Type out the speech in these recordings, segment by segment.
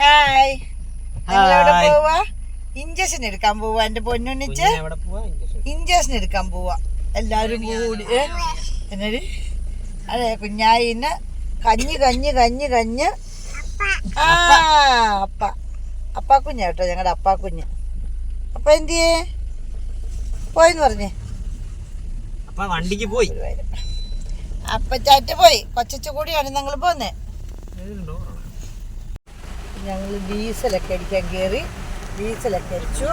Hi. എവിടെ പോവാ? Injection എടുക്കാൻ പോവാ എന്റെ പൊന്നുണ്ണിച്ച്? ഇഞ്ചക്ഷൻ. എടുക്കാൻ. പോവാ. എല്ലാരും കൂടി? എന്നൊരു അതെ കുഞ്ഞായിന്ന് കഞ്ഞി കഞ്ഞി കഞ്ഞി കഞ്ഞ്. ആ അപ്പ. അപ്പാ കുഞ്ഞ കേട്ടോ ഞങ്ങളുടെ അപ്പാ കുഞ്ഞ് അപ്പ എന്തിയേ? പോയെന്ന് പറഞ്ഞേ. അപ്പ വണ്ടിക്ക് പോയി. അപ്പച്ചാറ്റ് പോയി. കൊച്ചു കൂടിയാണ് ഞങ്ങൾ പോന്നേ? ഞങ്ങൾ ഡീസലൊക്കെ അടിക്കാൻ കയറി ഡീസലൊക്കെ അടിച്ചു.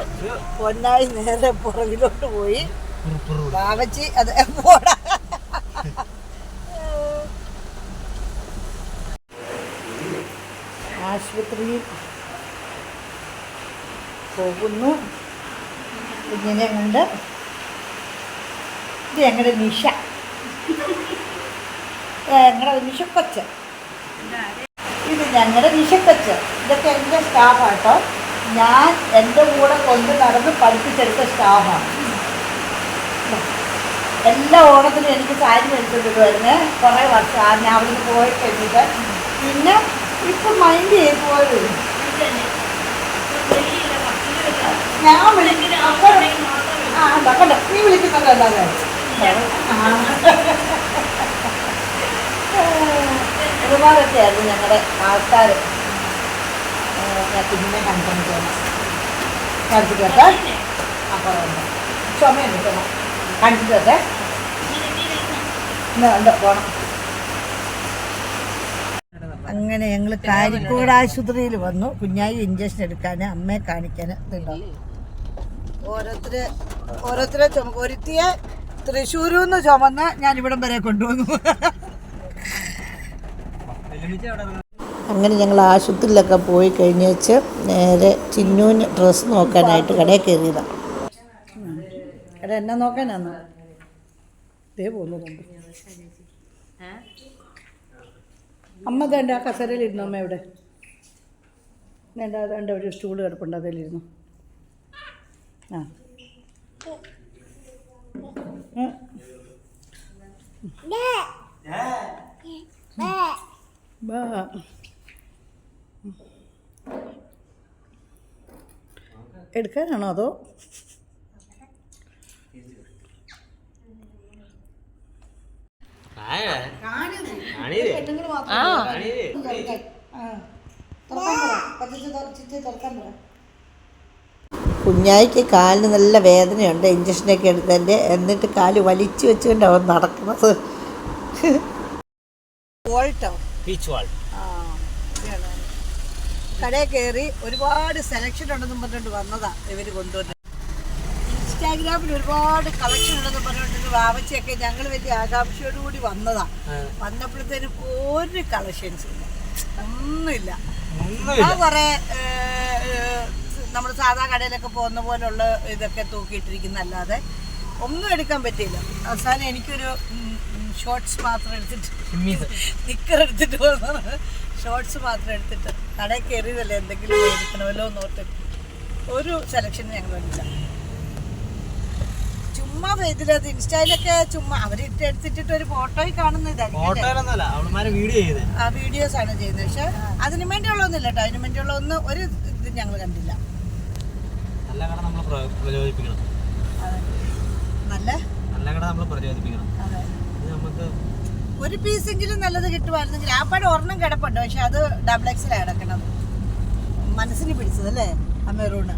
പൊന്നായി നേരെ പുറകിലോട്ട് പോയി. ബാബച്ചി അത് ആശുപത്രിയിൽ പോകുന്നു. ഇങ്ങനെ കണ്ട്. ഇത് ഞങ്ങളുടെ നിഷ. ഞങ്ങളുടെ നിഷ ഇത് ഞങ്ങളുടെ വിശക്കച്ച് ഇതൊക്കെ എന്റെ സ്റ്റാഫാട്ടോ ഞാൻ എന്റെ കൂടെ കൊണ്ട് നടന്ന് പഠിപ്പിച്ചെടുത്ത സ്റ്റാഫാണ് എല്ലാ ഓണത്തിനും എനിക്ക് സാരി മേടിച്ചിട്ടുണ്ടായിരുന്നേ കുറേ വർഷം ആ ഞാൻ അവിടുന്ന് പോയി കഴിഞ്ഞിട്ട് പിന്നെ ഇപ്പം മൈൻഡ് ചെയ്ത് പോയത്. ഞാൻ വിളിക്കുന്ന ആ കണ്ടോ? നീ വിളിക്കുന്നത് എന്താ ഒരുപാടൊക്കെ ആയിരുന്നു ഞങ്ങളുടെ ആൾക്കാർ പിന്നെ കണ്ടു പോകണം കാണിച്ചിട്ടൊക്കെ അപ്പോൾ ചുമയുണ്ട് ചുമ കണ്ടിട്ടൊക്കെ ഇന്ന് കണ്ട്? പോണം. അങ്ങനെ ഞങ്ങൾ കാരിക്കോട് ആശുപത്രിയിൽ വന്നു. കുഞ്ഞായി ഇഞ്ചക്ഷൻ എടുക്കാൻ അമ്മയെ കാണിക്കാൻ ഓരോരുത്തരെ ഓരോരുത്തര് ചുമ ഒരുത്തിയെ തൃശ്ശൂരിൽ നിന്ന് ചുമന്ന് ഞാൻ ഇവിടം വരെ കൊണ്ടുവന്നു. അങ്ങനെ ഞങ്ങൾ ആശുപത്രിയിലൊക്കെ പോയി കഴിഞ്ഞ് വെച്ച് നേരെ ചിന്നൂന് ഡ്രസ്സ് നോക്കാനായിട്ട് കടയിൽ കയറിയതാണ് എടാ എന്നാ നോക്കാനാന്ന്? ദേ പോകുന്നുണ്ട് അമ്മ വേണ്ട ആ കസരയിലിരുന്നു അമ്മ എവിടെ? വേണ്ട വേണ്ട ഒരു സ്റ്റൂൾ കിടപ്പുണ്ട് അതിലിരുന്നു. ആ. ഉം. ബാ. എടുക്കാനാണോ അതോ. കുഞ്ഞായിക്ക് കാലിന് നല്ല വേദനയുണ്ട്. ഇഞ്ചക്ഷനൊക്കെ എടുത്തതിന്റെ എന്നിട്ട് കാൽ വലിച്ചു വെച്ചുകൊണ്ട് അവൻ നടക്കുന്നത്. വോൾട്ടോ? പീച്ച് വാൾ. കടയിൽ കയറി ഒരുപാട് സെലക്ഷൻ ഉണ്ടെന്നും പറഞ്ഞുകൊണ്ട് വന്നതാ ഇവർ കൊണ്ടുവന്നത്. ഇൻസ്റ്റാഗ്രാമിൽ ഒരുപാട് കളക്ഷൻ ഉണ്ടെന്ന് പറഞ്ഞുകൊണ്ട് വാവച്ചയൊക്കെ ഞങ്ങൾ വലിയ ആകാംക്ഷയോടുകൂടി വന്നതാ. വന്നപ്പോഴത്തേനും ഒരു കളക്ഷൻസ് ഇല്ല. ഒന്നുമില്ല. ഒന്നുമില്ല. ആ കുറെ നമ്മൾ സാധാ കടയിലൊക്കെ പോകുന്ന പോലുള്ള ഇതൊക്കെ തൂക്കിയിട്ടിരിക്കുന്നല്ലാതെ ഒന്നും എടുക്കാൻ പറ്റിയില്ല. അവസാനം എനിക്കൊരു ഷോർട്സ് മാത്രം എടുത്തിട്ട്. നിക്കർ എടുത്തിട്ട് പോകുന്ന ഷോർട്സ് മാത്രം എടുത്തിട്ട് കടയിൽ കയറിയതല്ലേ എന്തെങ്കിലും മേടിക്കണമല്ലോ എന്ന് ഓർത്ത് ഒരു സെലക്ഷൻ ഞങ്ങൾ എടുത്തില്ല ചുമ്മാ ഇതിലത് ഇൻസ്റ്റയിലൊക്കെ ചുമ്മാ അവരിട്ട് എടുത്തിട്ടിട്ട് ഒരു ഫോട്ടോ കാണുന്ന ഇതായിരിക്കും ആ വീഡിയോസ് ആണ് ചെയ്യുന്നത്. പക്ഷെ അതിനു വേണ്ടിയുള്ളതൊന്നുമില്ല കേട്ടോ. അതിനു വേണ്ടിയുള്ള ഒന്ന് ഒരു ഇത് ഞങ്ങൾ കണ്ടില്ല. നല്ല കട നമ്മൾ പ്രചോദിപ്പിക്കണം. നല്ല? നല്ല കട നമ്മൾ പ്രചോദിപ്പിക്കണം. ഒരു പീസെങ്കിലും നല്ലത് കിട്ടുമായിരുന്നെങ്കിൽ ആ പടം ഒരെണ്ണം കിടപ്പുണ്ട്. പക്ഷെ അത് ഡബിൾ എക്സിലാണ് കിടക്കണത്. മനസ്സിന് പിടിച്ചത് അല്ലേ? ആ മെറൂണ്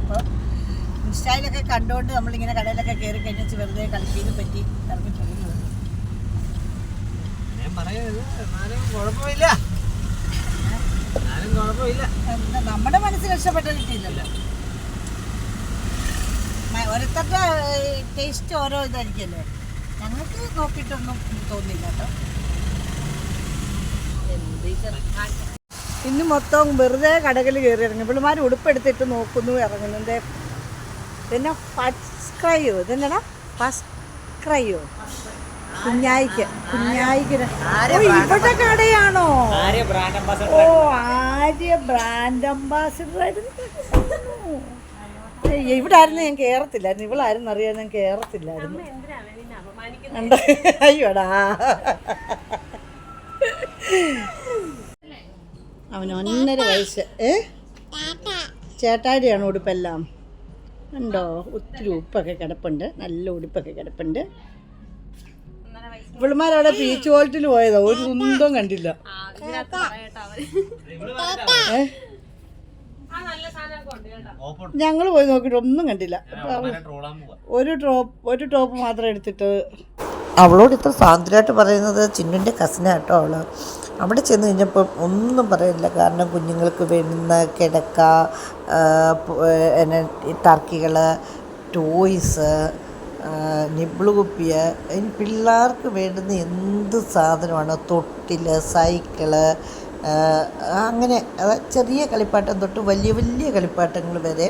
അപ്പോൾ ഇൻസ്റ്റയിലൊക്കെ കണ്ടുകൊണ്ട് നമ്മളിങ്ങനെ കടയിലൊക്കെ കയറി കഴിഞ്ഞാൽ വെറുതെ കളിപ്പിന് പറ്റി ഇറങ്ങി പോകുന്നത്. കുഴപ്പമില്ല. നമ്മുടെ മനസ്സിൽ രക്ഷപ്പെട്ട കിട്ടിയില്ലല്ലോ. ഓരോരുത്തരുടെ ടേസ്റ്റ് ഓരോ ഇതായിരിക്കുമല്ലോ? ഞങ്ങൾക്ക് നോക്കിയിട്ടൊന്നും തോന്നില്ല കേട്ടോ. ഇന്ന് മൊത്തം വെറുതെ കടകളിൽ കയറി ഇറങ്ങി. പിള്ളമാർ ഉടുപ്പെടുത്തിട്ട് നോക്കുന്നു ഇറങ്ങുന്നുണ്ട്. പിന്നെ ഫസ്റ്റ് ക്രൈയോ ഇതെന്നടാ ഫസ്റ്റ് ക്രൈയോ കുഞ്ഞായിക്ക്. കുഞ്ഞായിക്ക് ഓ ഇവിടെ കടയാണോ? ആര്യ ബ്രാൻഡ് അംബാസഡർ ഓ ആര്യ ബ്രാൻഡ് അംബാസിഡർ ആയിരുന്നു. ഇവിടെ ആയിരുന്നു ഞാൻ കേറത്തില്ലായിരുന്നു. ഇവളായിരുന്നു അറിയാൻ ഞാൻ കേറത്തില്ലായിരുന്നു. അയ്യോടാ. അവന് ഒന്നര വയസ്സ്. ഏ? ചേട്ടാടിയാണ് ഉടുപ്പെല്ലാം. ഉണ്ടോ ഒത്തിരി ഉപ്പൊക്കെ കിടപ്പുണ്ട്. നല്ല ഉടുപ്പൊക്കെ കിടപ്പുണ്ട്. ഇവളുമാരവിടെ ബീച്ച് വോൾട്ടിൽ പോയതാ. ഒരു കുന്തം കണ്ടില്ല. ഏ? ഞങ്ങൾ പോയി നോക്കിയിട്ട് ഒന്നും കണ്ടില്ല. ഒരു ടോപ്പ് ഒരു ടോപ്പ് മാത്രം എടുത്തിട്ട്. അവളോട് ഇത്ര സ്വാതന്ത്ര്യമായിട്ട് പറയുന്നത് ചിന്നുന്റെ കസിനാട്ടോ അവൾ. അവിടെ ചെന്ന് കഴിഞ്ഞപ്പോൾ ഒന്നും പറയില്ല കാരണം കുഞ്ഞുങ്ങൾക്ക് വേണ്ടുന്ന കിടക്ക എന്നെ ടർക്കികൾ ടോയ്സ് നിബിൾ കുപ്പിയ പിള്ളേർക്ക് വേണ്ടുന്ന എന്ത് സാധനമാണ് തൊട്ടിൽ സൈക്കിൾ അങ്ങനെ ചെറിയ കളിപ്പാട്ടം തൊട്ട് വലിയ വലിയ കളിപ്പാട്ടങ്ങൾ വരെ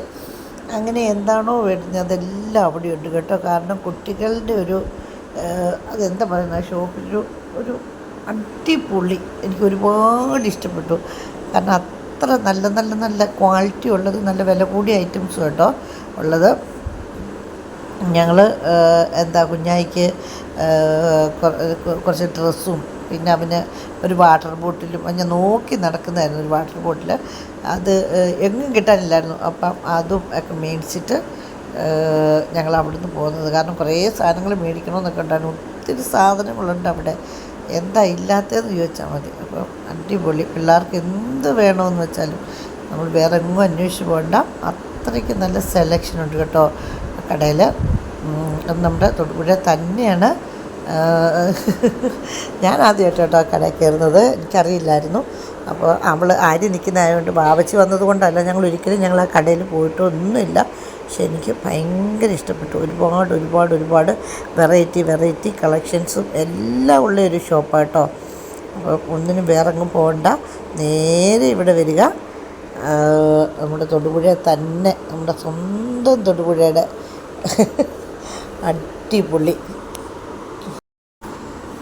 അങ്ങനെ എന്താണോ വേണ്ടുന്നത് അതെല്ലാം അവിടെ ഉണ്ട് കേട്ടോ. കാരണം കുട്ടികളുടെ ഒരു അതെന്താ പറയുന്നത് ഷോപ്പിലൊരു ഒരു അടിപൊളി എനിക്ക് ഒരുപാട് ഇഷ്ടപ്പെട്ടു. കാരണം അത്ര നല്ല നല്ല നല്ല ക്വാളിറ്റി ഉള്ളത് നല്ല വില കൂടിയ ഐറ്റംസ് കേട്ടോ ഉള്ളത്. ഞങ്ങൾ എന്താ കുഞ്ഞായിക്ക് കുറച്ച് ഡ്രസ്സും പിന്നെ അവന് ഒരു വാട്ടർ ബോട്ടിലും ഞാൻ നോക്കി നടക്കുന്നതായിരുന്നു ഒരു വാട്ടർ ബോട്ടിൽ അത് എങ്ങും കിട്ടാനില്ലായിരുന്നു. അപ്പം അതും ഒക്കെ മേടിച്ചിട്ട് ഞങ്ങൾ അവിടുന്ന് പോകുന്നത്. കാരണം കുറേ സാധനങ്ങൾ മേടിക്കണമെന്നൊക്കെ ഉണ്ടായിരുന്നു. ഒത്തിരി സാധനങ്ങളുണ്ട് അവിടെ. എന്താ ഇല്ലാത്തതെന്ന് ചോദിച്ചാൽ മതി. അപ്പം അടിപൊളി. പിള്ളേർക്ക് എന്ത് വേണമെന്ന് വെച്ചാലും നമ്മൾ വേറെ എങ്ങും അന്വേഷിച്ച് പോകണ്ട. അത്രയ്ക്ക് നല്ല സെലക്ഷൻ ഉണ്ട് കേട്ടോ കടയിൽ നമ്മുടെ തൊടുപുഴ തന്നെയാണ്. ഞാൻ ആദ്യമായിട്ട് കേട്ടോ കടയിൽ കയറുന്നത്. എനിക്കറിയില്ലായിരുന്നു. അപ്പോൾ അവൾ ആര് നിൽക്കുന്നതായതുകൊണ്ട് ബാബച്ചി വന്നത് കൊണ്ടല്ല ഞങ്ങൾ ഒരിക്കലും ഞങ്ങൾ ആ കടയിൽ പോയിട്ടൊന്നുമില്ല. പക്ഷെ എനിക്ക് ഭയങ്കര ഇഷ്ടപ്പെട്ടു. ഒരുപാട് ഒരുപാട് ഒരുപാട് വെറൈറ്റി വെറൈറ്റി കളക്ഷൻസും എല്ലാം ഉള്ള ഒരു ഷോപ്പാണ് കേട്ടോ അപ്പോൾ ഒന്നിനും വേറെ അങ്ങ് പോകണ്ട. നേരെ ഇവിടെ വരിക. നമ്മുടെ തൊടുപുഴ തന്നെ നമ്മുടെ സ്വന്തം തൊടുപുഴയുടെ അടിപൊളി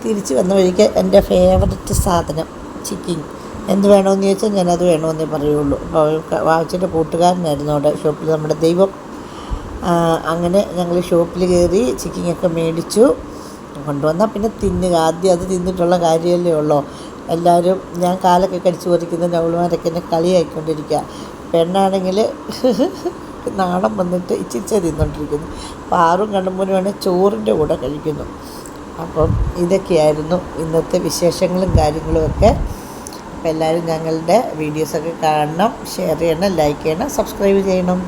തിരിച്ച് വന്ന വഴിക്ക് എന്റെ ഫേവററ്റ് സാധനം ചിക്കൻ എന്ത് വേണമെന്ന് ചോദിച്ചാൽ ഞാനത് വേണമെന്നേ പറയുള്ളൂ. അപ്പോൾ വായിച്ചിട്ട് കൂട്ടുകാരനായിരുന്നു അവിടെ ഷോപ്പിൽ നമ്മുടെ ദൈവം. അങ്ങനെ ഞങ്ങൾ ഷോപ്പിൽ കയറി ചിക്കനൊക്കെ മേടിച്ചു. കൊണ്ടുവന്നാൽ പിന്നെ തിന്നുക. ആദ്യം അത് തിന്നിട്ടുള്ള കാര്യമല്ലേ ഉള്ളൂ. എല്ലാവരും ഞാൻ കാലൊക്കെ കടിച്ചു പറിക്കുന്ന നവളുമാരൊക്കെ എന്നെ കളിയായിക്കൊണ്ടിരിക്കുക പെണ്ണാണെങ്കിൽ നാണം വന്നിട്ട് ഇച്ചിച്ച തിന്നുകൊണ്ടിരിക്കുന്നു പാറും കണ്ണുമ്പോഴുമാണ് ചോറിന്റെ കൂടെ കഴിക്കുന്നു. അപ്പം ഇതൊക്കെയായിരുന്നു ഇന്നത്തെ വിശേഷങ്ങളും കാര്യങ്ങളുമൊക്കെ അപ്പോൾ എല്ലാവരും ഞങ്ങളുടെ വീഡിയോസൊക്കെ കാണണം ഷെയർ ചെയ്യണം ലൈക്ക് ചെയ്യണം സബ്സ്ക്രൈബ് ചെയ്യണം.